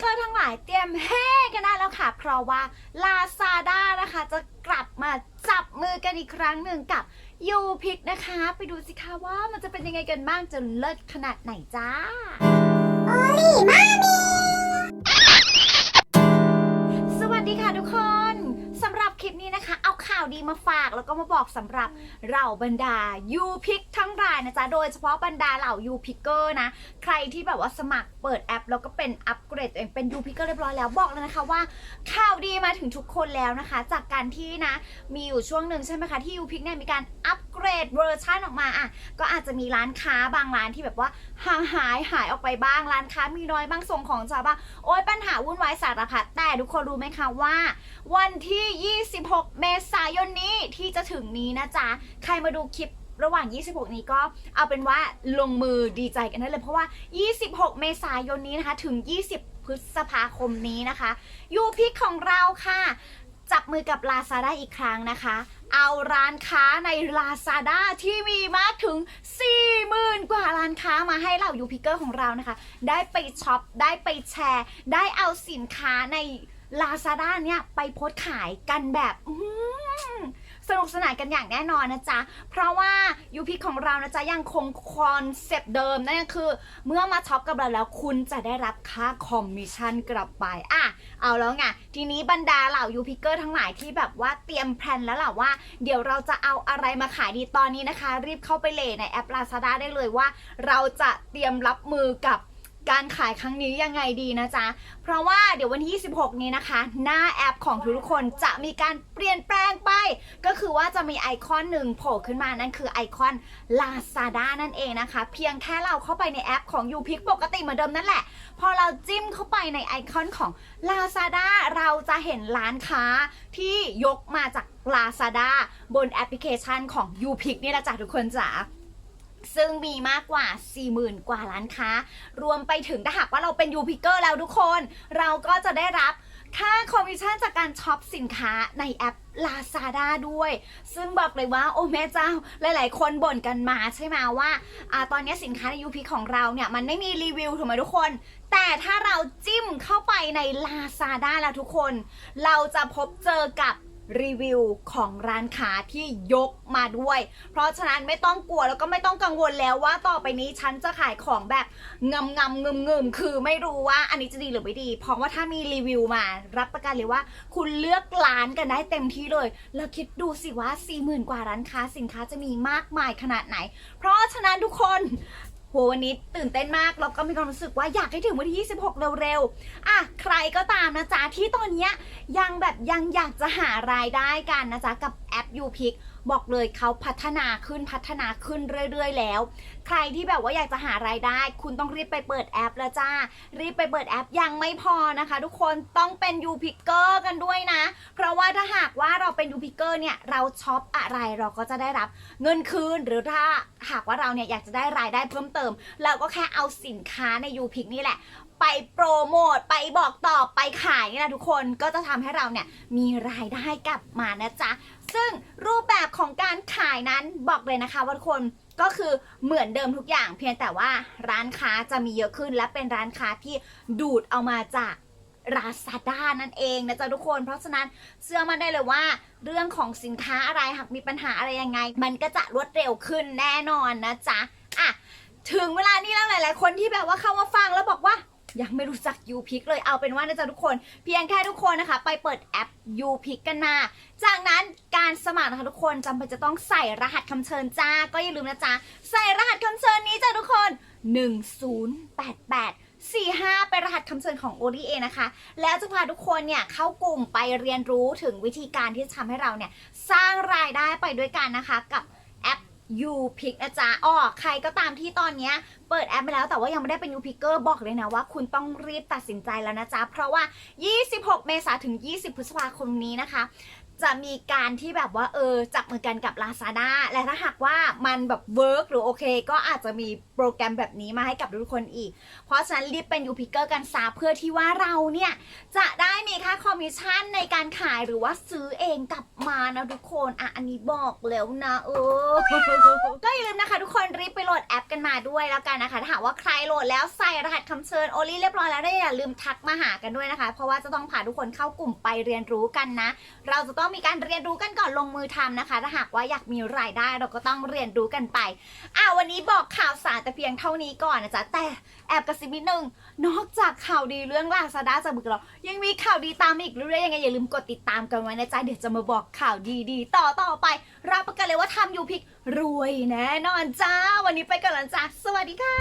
เกอร์ทั้งหลายเตรียมเฮ้กันได้แล้วค่ะ เพราะว่า Lazada นะคะจะกลับมาจับมือกันอีกครั้งหนึ่งกับยูพิกนะคะ ไปดูสิคะว่ามันจะเป็นยังไงกันบ้างจะเลิศขนาดไหนจ้าสวัสดีค่ะทุกคนสำหรับคลิปนี้นะคะเอาข่าวดีมาฝากแล้วก็มาบอกสำหรับเราบรรดายูพิกทั้งรายนะจ๊ะ โดยเฉพาะบรรดาเหล่ายูพิกเกอร์นะ ใครที่แบบว่าสมัครเปิดแอป แล้วก็เป็นอัปเกรดตัวเองเป็นยูพิกเกอร์เรียบร้อยแล้วบอกเลยนะคะว่าข่าวดีมาถึงทุกคนแล้วนะคะ จากการที่นะมีอยู่ช่วงหนึ่งใช่ไหมคะที่ยูพิกเนี่ยมีการอัปเกรดเวอร์ชันออกมาอะก็อาจจะมีร้านค้าบางร้านที่แบบว่าห่างหายหายออกไปบ้างร้านค้ามีน้อยบ้างส่งของช้าบ้างโอ้ยปัญหาวุ่นวายสารพัดแต่ทุกคนรู้ไหมคะว่า วันที่ 26 เมษายนนี้ที่จะถึงนี้นะจ๊ะใครมาดูคลิประหว่าง 26 นี้ก็เอาเป็นว่าลงมือดีใจกันได้เลย เพราะว่า 26 เมษายนนี้นะคะ ถึง 20 พฤษภาคมนี้นะคะ ยูพิกของเราค่ะ จับมือกับ Lazada อีกครั้งนะคะ เอาร้านค้าใน Lazada ที่มีมากถึง 40,000 กว่าร้านค้ามาให้เหล่ายูพิเกอร์ของเรานะคะ ได้ไปช็อป ได้ไปแชร์ ได้เอาสินค้าใน Lazada เนี่ยไปโพสต์ขายกันแบบ สนุกสนานกันอย่างแน่นอนนะจ๊ะ เพราะว่ายูพิกของเรานะจ๊ะยังคงคอนเซปต์เดิมนั่นก็คือ เมื่อมาช็อปกับเราแล้วคุณจะได้รับค่าคอมมิชชั่นกลับไปอะเอาแล้วไงทีนี้บรรดาเหล่ายูพิกเกอร์ทั้งหลายที่แบบว่าเตรียมแพลนแล้วล่ะว่า เดี๋ยวเราจะเอาอะไรมาขายดีตอนนี้นะคะ รีบเข้าไปเลยในแอป Lazada ได้เลยว่า เราจะเตรียมรับมือกับ การขายครั้งนี้ยังไงดีนะจ๊ะ เพราะว่าเดี๋ยววันที่ 26 นี้นะคะ หน้าแอปของทุกคนจะมีการเปลี่ยนแปลงไป ก็คือว่าจะมีไอคอนหนึ่งโผล่ขึ้นมานั่นคือไอคอน Lazada นั่นเองนะคะ เพียงแค่เราเข้าไปในแอปของ u p i c ปกติเหมือนเดิมนั่นแหละ พอเราจิ้มเข้าไปในไอคอนของ Lazada เราจะเห็นร้านค้าที่ยกมาจาก Lazada บนแอปพลิเคชันของ u p i c นี่แหละจ้ะทุกคนจ๋า ซึ่งมีมากกว่า 40,000 กว่าร้านค้า รวมไปถึงถ้าหากว่าเราเป็นยูพิเกอร์แล้วทุกคน เราก็จะได้รับค่าคอมมิชชั่นจากการช็อปสินค้าในแอป Lazada ด้วย ซึ่งบอกเลยว่า โอ้แม่เจ้า หลาย ๆ คนบ่นกันมาใช่ไหมว่าอาตอนนี้สินค้าในยูพิของเราเนี่ย มันไม่มีรีวิวถูกไหมทุกคน แต่ถ้าเราจิ้มเข้าไปใน Lazada แล้วทุกคน เราจะพบเจอกับ รีวิวของร้านค้าที่ยกมาด้วย เพราะฉะนั้นไม่ต้องกลัวแล้วก็ไม่ต้องกังวลแล้วว่าต่อไปนี้ฉันจะขายของแบบงำงำเงิมเงิมคือไม่รู้ว่าอันนี้จะดีหรือไม่ดี เพราะว่าถ้ามีรีวิวมา รับประกันเลยว่า คุณเลือกร้านกันได้เต็มที่เลย แล้วคิดดูสิว่า40,000กว่าร้านค้าสินค้าจะมีมากมายขนาดไหน เพราะฉะนั้นทุกคน โหวันนี้ตื่นเต้นมากแล้วก็มีความรู้สึกว่าอยากให้ถึงวันที่ 26 เร็วๆ อะใครก็ตามนะจ๊ะที่ตอนเนี้ยยังแบบยังอยากจะหารายได้กันนะจ๊ะกับแอป u p i c บอกเลยเขาพัฒนาขึ้นพัฒนาขึ้นเรื่อย ๆ แล้ว ใครที่แบบว่าอยากจะหารายได้ คุณต้องรีบไปเปิดแอปแล้วจ้า รีบไปเปิดแอปยังไม่พอนะคะ ทุกคนต้องเป็น u p i c เกอร์กันด้วยนะ เพราะว่าถ้าหากว่าเราเป็น u p i c เกอร์เนี่ยเราช็อปอะไรเราก็จะได้รับเงินคืนหรือถ้าหากว่าเราเนี่ยอยากจะได้รายได้เพิ่มเติมเราก็แค่เอาสินค้าใน u p i c นี่แหละไปโปรโมทไปบอกต่อไปขายนี่แหละทุกคนก็จะทำให้เราเนี่ยมีรายได้กลับมานะจ๊ะ ซึ่งรูปแบบของการขายนั้นบอกเลยนะคะว่าทุกคนก็คือเหมือนเดิมทุกอย่าง เพียงแต่ว่าร้านค้าจะมีเยอะขึ้น และเป็นร้านค้าที่ดูดเอามาจาก Lazada นั่นเองนะจ๊ะทุกคน เพราะฉะนั้นเชื่อมาได้เลยว่า เรื่องของสินค้าอะไรหากมีปัญหาอะไรยังไง มันก็จะรวดเร็วขึ้นแน่นอนนะจ๊ะอะถึงเวลานี้แล้วหลาย ๆ คนที่แบบว่าเข้ามาฟังแล้วบ ยังไม่รู้จัก u p i c เลยเอาเป็นว่านะจ๊ะทุกคน เพียงแค่ทุกคนนะคะ ไปเปิดแอป u p i c กันมา จากนั้นการสมัครนะคะทุกคนจำเป็นจะต้องใส่รหัสคำเชิญจ้า ก็อย่าลืมนะจ๊ะใส่รหัสคำเชิญนี้จ้ะทุกคน 1088 45 เป็นรหัสคำเชิญของ o d a นะคะ แล้วจะพาทุกคนเนี่ยเข้ากลุ่มไปเรียนรู้ถึงวิธีการที่จะทำให้เราเนี่ยสร้างรายได้ไปด้วยกันนะคะกับ ยูพิกนะจ๊ะอ๋อใครก็ตามที่ตอนเนี้ยเปิดแอปไปแล้วแต่ว่ายังไม่ได้เป็นยูพิกเกอร์บอกเลยนะว่าคุณต้องรีบตัดสินใจแล้วนะจ๊ะ เพราะว่า 26 เมษายนถึง 20 พฤษภาคมนี้นะคะ จะมีการที่แบบว่าเออจับมือกันกับ Lazada และถ้าหากว่ามันแบบเวิร์กหรือโอเค ก็อาจจะมีโปรแกรมแบบนี้มาให้กับทุกคนอีก เพราะฉะนั้นรีบเป็นยูพิกเกอร์กันซาเพื่อที่ว่าเราเนี่ยจะได้มีค่าคอมมิชชั่นในการขายหรือว่าซื้อเองกลับมานะทุกคนอะอันนี้บอกแล้วนะเออก็อย่าลืมนะคะ ทุกคนรีบไปโหลดแอปกันมาด้วยแล้วกันนะคะถ้าหากว่าใครโหลดแล้วใส่รหัสคำเชิญโอลี่เรียบร้อยแล้วได้อย่าลืมทักมาหากันด้วยนะคะ เพราะว่าจะต้องพาทุกคนเข้ากลุ่มไปเรียนรู้กันนะ เราจะต้องมีการเรียนรู้กันก่อนลงมือทำนะคะ ถ้าหากว่าอยากมีรายได้เราก็ต้องเรียนรู้กันไปอะวันนี้บอกข่าวสารแต่เพียงเท่านี้ก่อนนะจ๊ะแต่แอบกระซิบนิดนึงนอกจากข่าวดีเรื่องลาซาด้าจากบึกเรายังมีข่าวดีตามมาอีกเรื่อยๆยังไงอย่าลืมกดติดตามกันไว้นะจ๊ะเดี๋ยวจะมาบอกข่าวดีๆ ต่อต่อไปรับประกันเลยว่าทำยูพิกรวยแน่นอนจ้า วันนี้ไปก่อนแล้วจ้าสวัสดีค่ะ